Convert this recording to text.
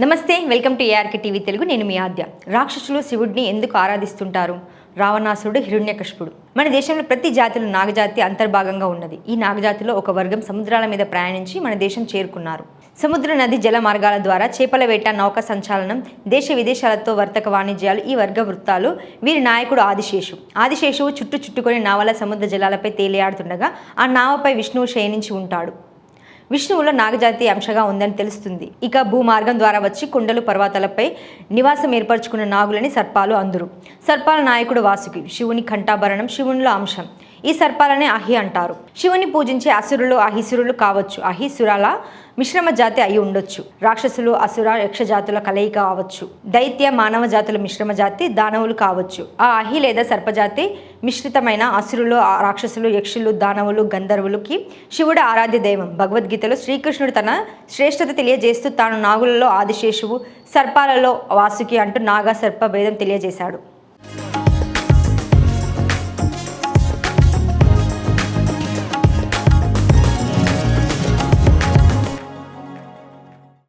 నమస్తే welcome to ARK TV Telugu. నేను మీ ఆద్య. రాక్షసులు శివుడిని ఎందుకు ఆరాధిస్తుంటారు? రావణాసురుడు హిరణ్యకష్పుడు మన దేశంలో ప్రతి జాతిలో నాగజాతి అంతర్భాగంగా ఉన్నది. ఈ నాగజాతిలో ఒక వర్గం సముద్రాల మీద ప్రయాణించి మన దేశం చేరుకున్నారు. సముద్ర నది జల మార్గాల ద్వారా చేపల వేట నౌక సంచాలనం దేశ విదేశాలతో వర్తక వాణిజ్యాలు ఈ వర్గ వృత్తాలు వీరి నాయకుడు ఆదిశేషు. ఆదిశేషువు చుట్టు చుట్టుకొని నావల సముద్ర జలాలపై తేలియాడుతుండగా ఆ నావపై విష్ణువు శయనించి ఉంటాడు. విష్ణువులో నాగజాతి అంశగా ఉందని తెలుస్తుంది. ఇక భూమార్గం ద్వారా వచ్చి కొండలు పర్వతాలపై నివాసం ఏర్పరచుకున్న నాగులని సర్పాలు అందురు. సర్పాల నాయకుడు వాసుకి శివుని కంఠాభరణం శివునిలో అంశం. ఈ సర్పాలనే అహి అంటారు. శివుని పూజించే అసురులు అహిసురులు కావచ్చు. అహిసురాల మిశ్రమ జాతి అయి ఉండొచ్చు. రాక్షసులు అసుర యక్ష జాతుల కలయిక కావచ్చు దైత్య మానవ జాతుల మిశ్రమ జాతి దానవులు కావచ్చు. ఆ అహి లేదా సర్పజాతి మిశ్రితమైన అసురులు ఆ రాక్షసులు యక్షులు దానవులు గంధర్వులకి శివుడు ఆరాధ్య దైవం. భగవద్గీతలో శ్రీకృష్ణుడు తన శ్రేష్టత తెలియజేస్తూ తాను నాగులలో ఆదిశేషువు సర్పాలలో వాసుకి అంటూ నాగ సర్ప భేదం తెలియజేశాడు.